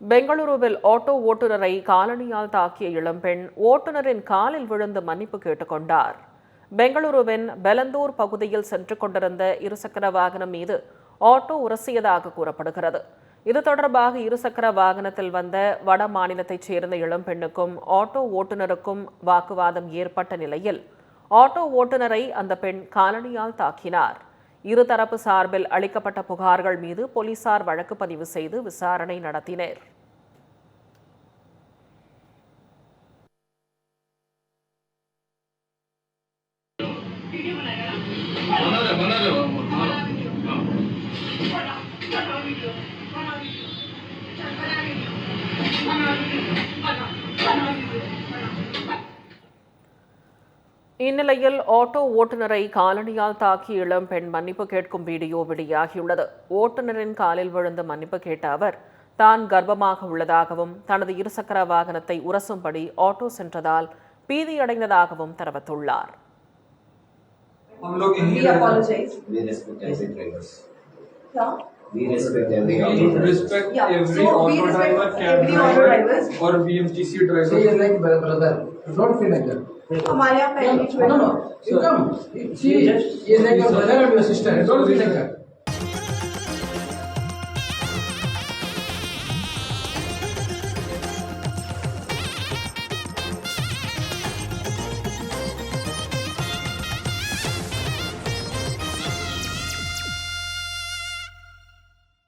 பெங்களூருவில் ஆட்டோ ஓட்டுநரை காலணியால் தாக்கிய இளம்பெண் ஓட்டுநரின் காலில் விழுந்து மன்னிப்பு கேட்டுக்கொண்டார் பெங்களூருவின் பெலந்தூர் பகுதியில் சென்று கொண்டிருந்த இருசக்கர வாகனம் மீது ஆட்டோ உரசியதாக கூறப்படுகிறது. இது தொடர்பாக இருசக்கர வாகனத்தில் வந்த வட மாநிலத்தைச் சேர்ந்த இளம்பெண்ணுக்கும் ஆட்டோ ஓட்டுநருக்கும் வாக்குவாதம் ஏற்பட்ட நிலையில் ஆட்டோ ஓட்டுநரை அந்த பெண் காலணியால் தாக்கினார். இருதரப்பு சார்பில் அளிக்கப்பட்ட புகார்கள் மீது போலீசார் வழக்கு பதிவு செய்து விசாரணை நடத்தினர் Thank you. இந்நிலையில் ஆட்டோ ஓட்டுநரை காலணியால் தாக்கி இளம் பெண் மன்னிப்பு கேட்கும் வீடியோ வெளியாகியுள்ளது ஓட்டுநரின் காலில் விழுந்து மன்னிப்பு கேட்ட அவர் தான் கர்ப்பமாக உள்ளதாகவும் தனது இருசக்கர வாகனத்தை உரசும்படி ஆட்டோ சென்றதால் பீதியடைந்ததாகவும் தெரிவித்துள்ளார் We respect every yeah. every so auto driver, cab driver, or BMTC driver. He is like brother. Don't feel like that. Hamalia Management. No, no. Sit down. She is like a brother of your sister. Don't be like that.